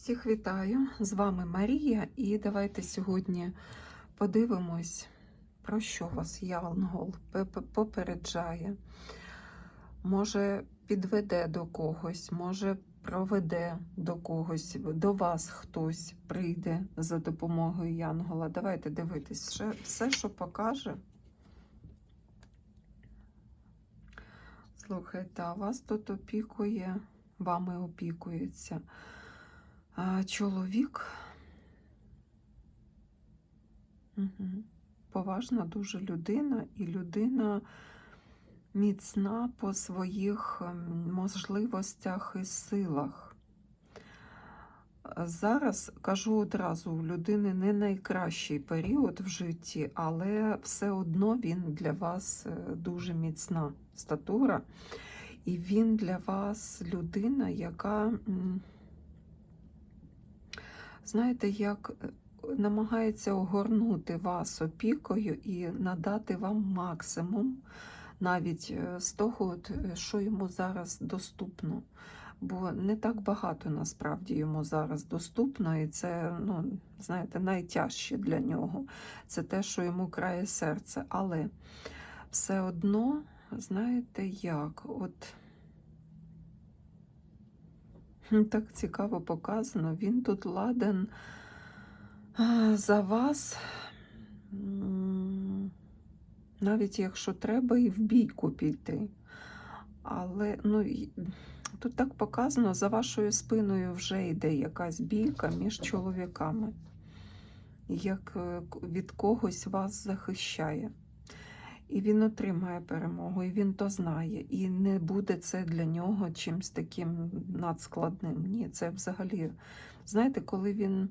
Всіх вітаю! З вами Марія, і давайте сьогодні подивимось, про що вас Ялнгол попереджає. Може, підведе до когось, може, проведе до когось, до вас хтось прийде за допомогою Янгола. Давайте дивитись все що покаже. Слухайте, а вас тут опікує, вами опікується. Чоловік угу. поважна дуже людина, і людина міцна по своїх ем, можливостях і силах. Зараз кажу одразу, у людини не найкращий період в житті, але все одно він для вас е, дуже міцна статура, і він для вас людина, яка знаєте, як е, намагається огорнути вас опікою і надати вам максимум навіть е, з того, е, що йому зараз доступно. Бо не так багато насправді йому зараз доступно, і це, ну, знаєте, найтяжче для нього. Це те, що йому крає серце. Але все одно, знаєте, як? От так цікаво показано. Він тут ладен за вас, навіть якщо треба, і в бійку піти. Але ну, тут так показано, за вашою спиною вже йде якась бійка між чоловіками, як е, від когось вас захищає. І він отримає перемогу, і він то знає. І не буде це для нього чимось таким надскладним. Ні, це взагалі, знаєте, коли він.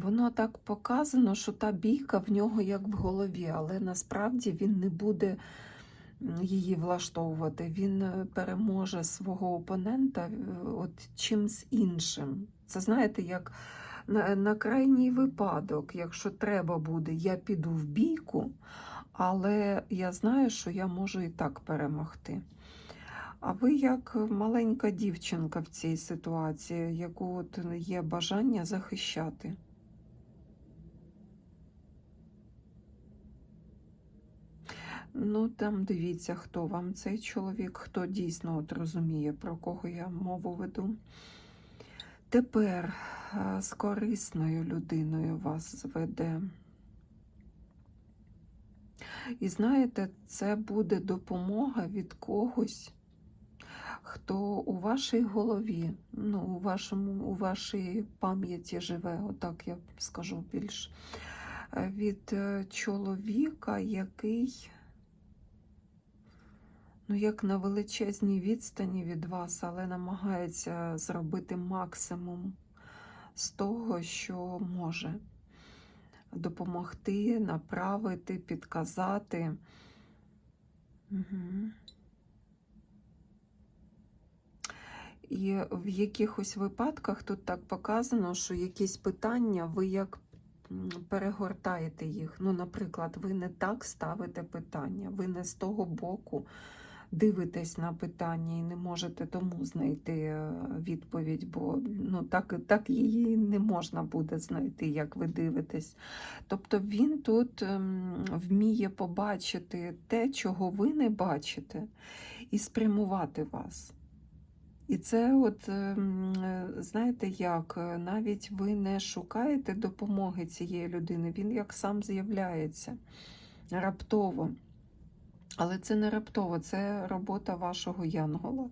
Воно так показано, що та бійка в нього як в голові, але насправді він не буде її влаштовувати. Він е, переможе свого опонента е, от чимсь іншим. Це знаєте, як на, на крайній випадок, якщо треба буде, я піду в бійку, але я знаю, що я можу і так перемогти. А ви як маленька дівчинка в цій ситуації, яку от є бажання захищати? Ну, там дивіться, хто вам цей чоловік, хто дійсно от розуміє, про кого я мову веду. Тепер з корисною людиною вас зведе. І знаєте, це буде допомога від когось, хто у вашій голові, ну, у вашому, у вашій пам'яті живе, отак я скажу більш, е, від е, чоловіка, який ну, як на величезній відстані від вас, але намагається зробити максимум з того, що може допомогти, направити, підказати. Угу. І в якихось випадках тут так показано, що якісь питання ви як перегортаєте їх. Ну, наприклад, ви не так ставите питання, ви не з того боку дивитесь на питання і не можете тому знайти е, відповідь, бо ну, так, так її не можна буде знайти, як ви дивитесь. Тобто він тут ем, вміє побачити те, чого ви не бачите, і спрямувати вас. І це, от, ем, е, знаєте, як, навіть ви не шукаєте допомоги цієї людини, він як сам з'являється раптово. Але це не раптово, це робота вашого янгола.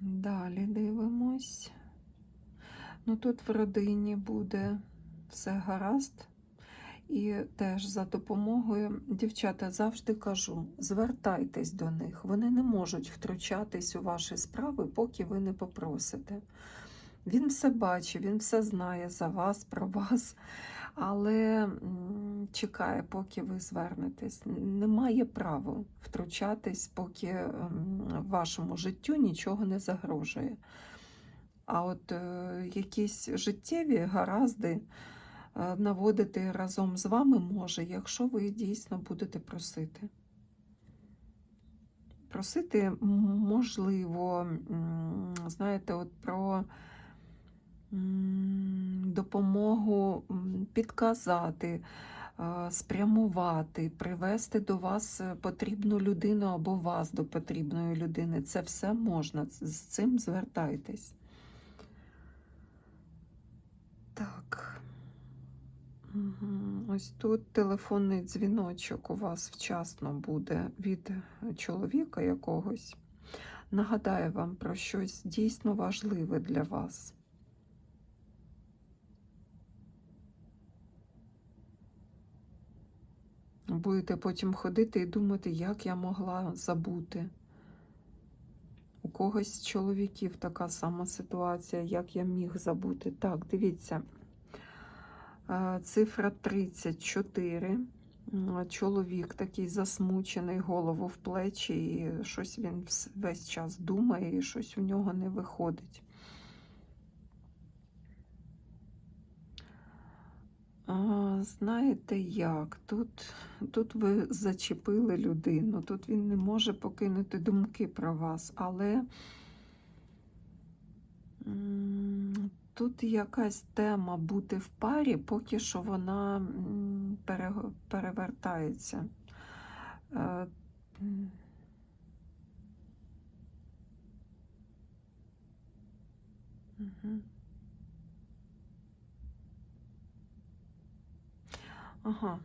Далі дивимось. Ну тут в родині буде все гаразд. І теж за допомогою, дівчата, завжди кажу: звертайтесь до них. Вони не можуть втручатись у ваші справи, поки ви не попросите. Він все бачить, він все знає за вас, про вас але чекає, поки ви звернетесь. Немає права втручатись, поки вашому життю нічого не загрожує. А от е, якісь життєві гаразди е, наводити разом з вами може, якщо ви дійсно будете просити. просити, можливо, знаєте, от про допомогу підказати, е, спрямувати, привести до вас е, потрібну людину або вас до потрібної людини. Це все можна. З з цим звертайтесь. Так. Ось тут телефонний дзвіночок у вас вчасно буде від чоловіка якогось. Нагадаю вам про щось дійсно важливе для вас. Будете потім ходити і думати, як я могла забути. У когось з чоловіків така сама ситуація, як я міг забути. Так, дивіться. Е, Цифра 34. Чоловік такий засмучений, голову в плечі, і щось він весь час думає, і щось у нього не виходить. А, знаєте як? Тут, тут ви зачепили людину, тут він не може покинути думки про вас, але тут якась тема бути в парі, поки що вона пере- перевертається. Е, м. Мгм. Ага,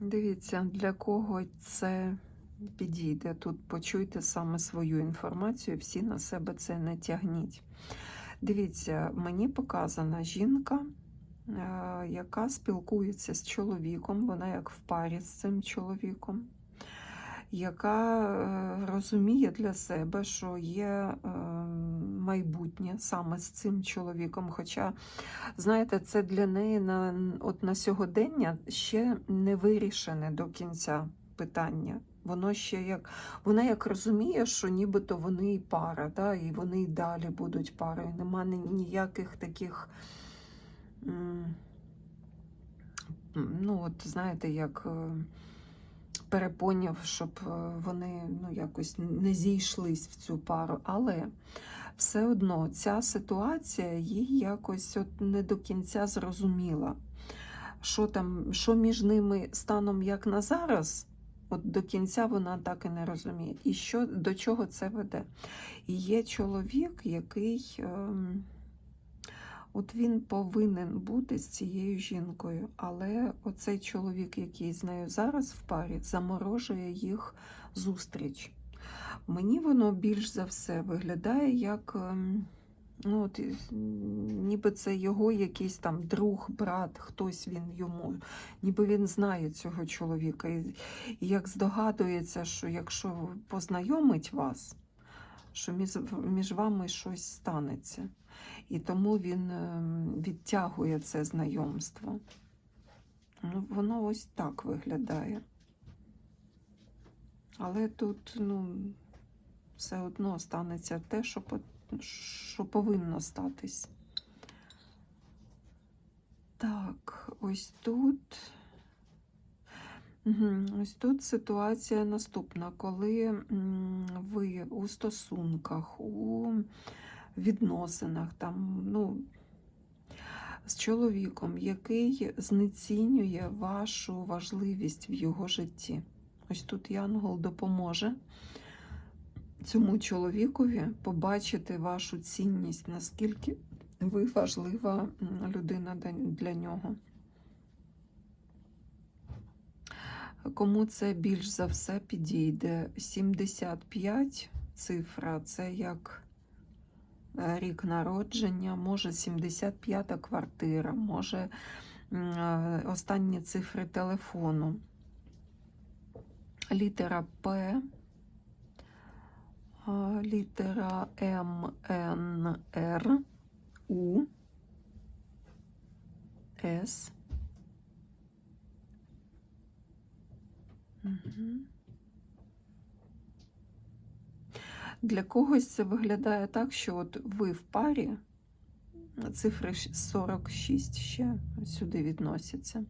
дивіться, для кого це підійде. Тут почуйте саме свою інформацію, всі на себе це не тягніть. Дивіться, мені показана жінка, е, яка спілкується з чоловіком, вона як в парі з цим чоловіком, яка е, розуміє для себе, що є е, майбутнє саме з цим чоловіком. Хоча, знаєте, це для неї на, от на сьогодення ще не вирішене до кінця питання. Воно ще як вона як розуміє, що нібито вони і пара, да, і вони і далі будуть парою. Нема ніяких таких. Ну, от знаєте, як е, перепонів, щоб е, вони ну, якось не зійшлись в цю пару. Але все одно ця ситуація їй якось от не до кінця зрозуміла. Що там, що між ними станом як на зараз, от до кінця вона так і не розуміє. І що, до чого це веде? І є чоловік, який. Ем, От він повинен бути з цією жінкою, але оцей чоловік, який з нею зараз в парі, заморожує їх зустріч. Мені воно більш за все виглядає як ем, ну, от, ніби це його якийсь там друг, брат, хтось він йому, ніби він знає цього чоловіка. І, і як здогадується, що якщо познайомить вас, що між, вами щось станеться. І тому він ем, відтягує це знайомство. Ну, воно ось так виглядає. Але тут, ну, все одно станеться те, що, по- що повинно статись. Так, ось тут. Ось тут ситуація наступна, коли ви у стосунках, у відносинах, там, ну, з чоловіком, який знецінює вашу важливість в його житті. Ось тут Янгол допоможе цьому чоловікові побачити вашу цінність, наскільки ви важлива людина для нього. Кому це більш за все підійде? 75 цифра це як е, рік народження, може 75-та квартира, може е, останні цифри телефону. Літера П, літера М, Н, Р, У, С. Для когось це виглядає так, що от ви в парі, цифри 46 ще сюди відносяться.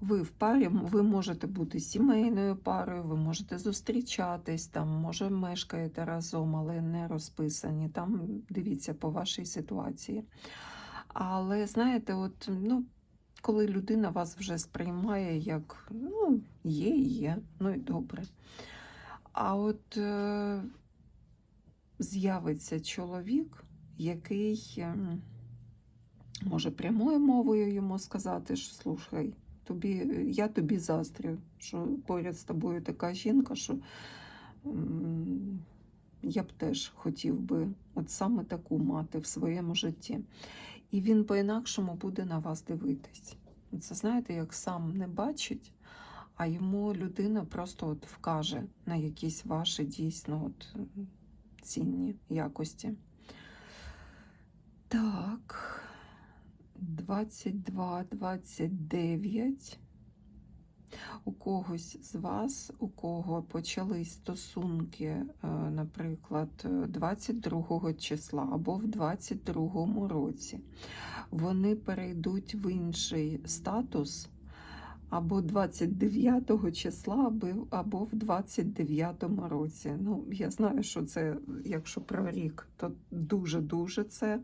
ви в парі, ви можете бути сімейною парою, ви можете зустрічатись, там, може, мешкаєте разом, але не розписані. Там дивіться по вашій ситуації. Але знаєте, от, ну, коли людина вас вже сприймає як ну, є і є, ну і добре. А от е, з'явиться чоловік, який ем, може прямою мовою йому сказати, що слухай, тобі, я тобі заздрю, що поряд з тобою така жінка, що м, я б теж хотів би от саме таку мати в своєму житті. І він по-інакшому буде на вас дивитись. Це знаєте, як сам не бачить, а йому людина просто от вкаже на якісь ваші дійсно от, цінні якості. Так, 22, 29. У когось з вас, у кого почались стосунки, е, наприклад, е, 22 числа або в 22 році, вони перейдуть в інший статус або 29 числа, або- в 29 році. Ну, я знаю, що це, якщо про рік, то дуже-дуже це е,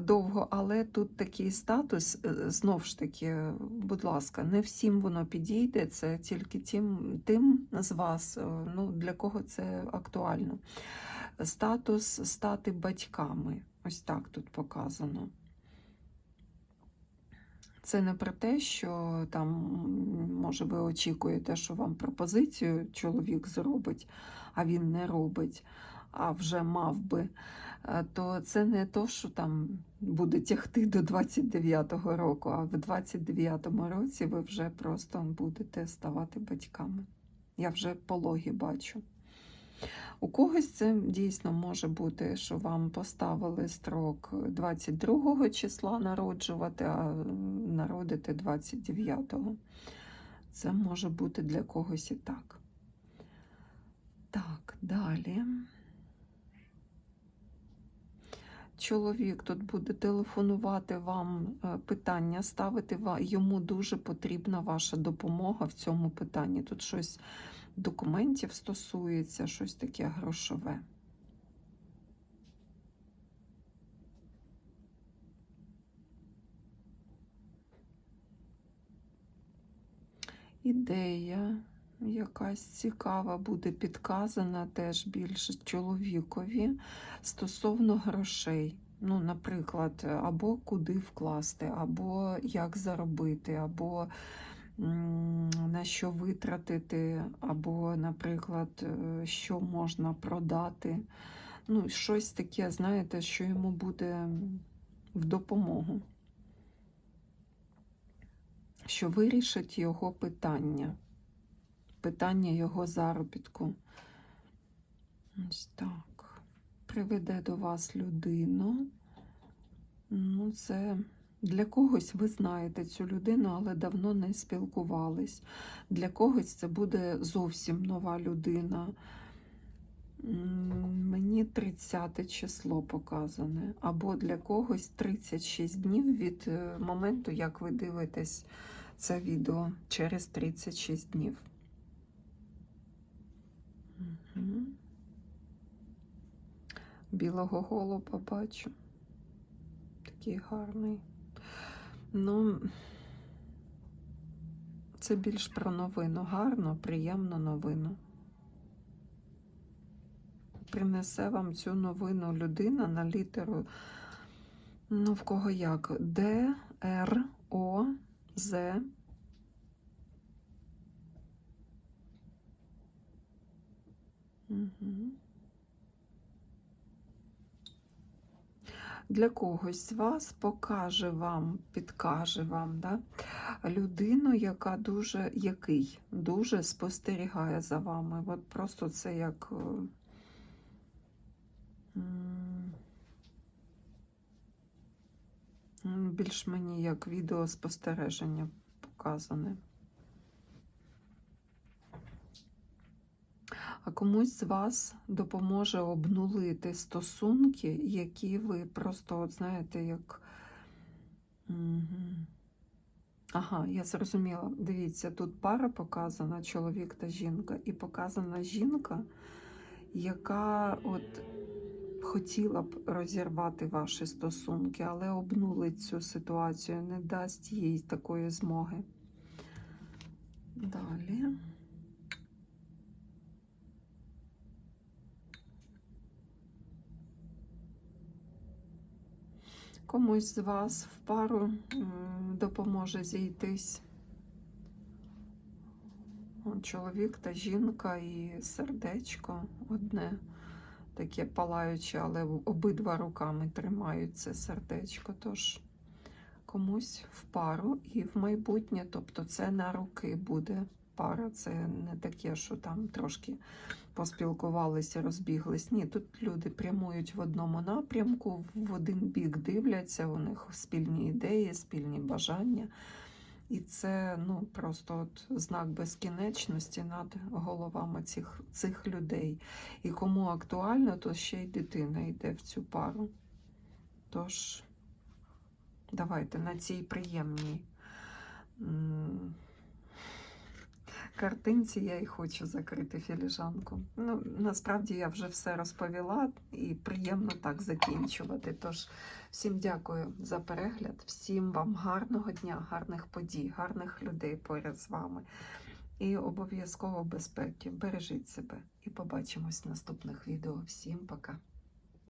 довго, але тут такий статус, е, знов ж таки, будь ласка, не всім воно підійде, це тільки тим, тим з вас, е, ну, для кого це актуально. Статус стати батьками. Ось так тут показано. Це не про те, що там, може, ви очікуєте, що вам пропозицію чоловік зробить, а він не робить, а вже мав би. То це не то, що там буде тягти до 29-го року, а в 29-му році ви вже просто будете ставати батьками. Я вже пологи бачу. У когось це дійсно може бути, що вам поставили строк 22 числа народжувати, а народити 29-го. Це може бути для когось і так. Так, далі. Чоловік тут буде телефонувати вам, е, питання ставити, йому дуже потрібна ваша допомога в цьому питанні. Тут щось документів стосується, щось таке грошове. Ідея якась цікава буде підказана теж більше чоловікові стосовно грошей. Ну, наприклад, або куди вкласти, або як заробити, або на що витратити, або, наприклад, е, що можна продати. Ну, щось таке, знаєте, що йому буде в допомогу, що вирішить його питання, питання його заробітку. Ось так. Приведе до вас людину. Ну, це для когось ви знаєте цю людину, але давно не спілкувались. Для когось це буде зовсім нова людина. Мені 30 число показане. Або для когось 36 днів від е, моменту, як ви дивитесь це відео через 36 днів. Мгм. Білого голуба бачу. Такий гарний. Ну, це більш про новину. Гарно, приємну новину. Принесе вам цю новину людина на літеру, ну, в кого як? Д, Р, О, З. Для когось з вас покаже вам, підкаже вам да, людину, яка дуже, який дуже спостерігає за вами. От просто це як. е, Більш мені як відеоспостереження показане. А комусь з вас допоможе обнулити стосунки, які ви просто, от знаєте, як. Ага, я зрозуміла. Дивіться, тут пара показана, чоловік та жінка, і показана жінка, яка от хотіла б розірвати ваші стосунки, але обнулить цю ситуацію, не дасть їй такої змоги. Далі. Комусь з вас в пару допоможе зійтись. Чоловік та жінка і сердечко одне таке палаюче, але обидва руками тримають це сердечко. Тож комусь в пару і в майбутнє, тобто це на руки буде пара. Це не таке, що там трошки поспілкувалися, розбіглись. Ні, тут люди прямують в одному напрямку, в один бік дивляться, у них спільні ідеї, спільні бажання. І це ну, просто от знак безкінечності над головами цих, цих людей. І кому актуально, то ще й дитина йде в цю пару. Тож, давайте на цій приємній картинці я і хочу закрити філіжанку. Ну, насправді я вже все розповіла і приємно так закінчувати. Тож, всім дякую за перегляд, всім вам гарного дня, гарних подій, гарних людей поряд з вами. І обов'язково безпеки. Бережіть себе і побачимось в наступних відео. Всім пока!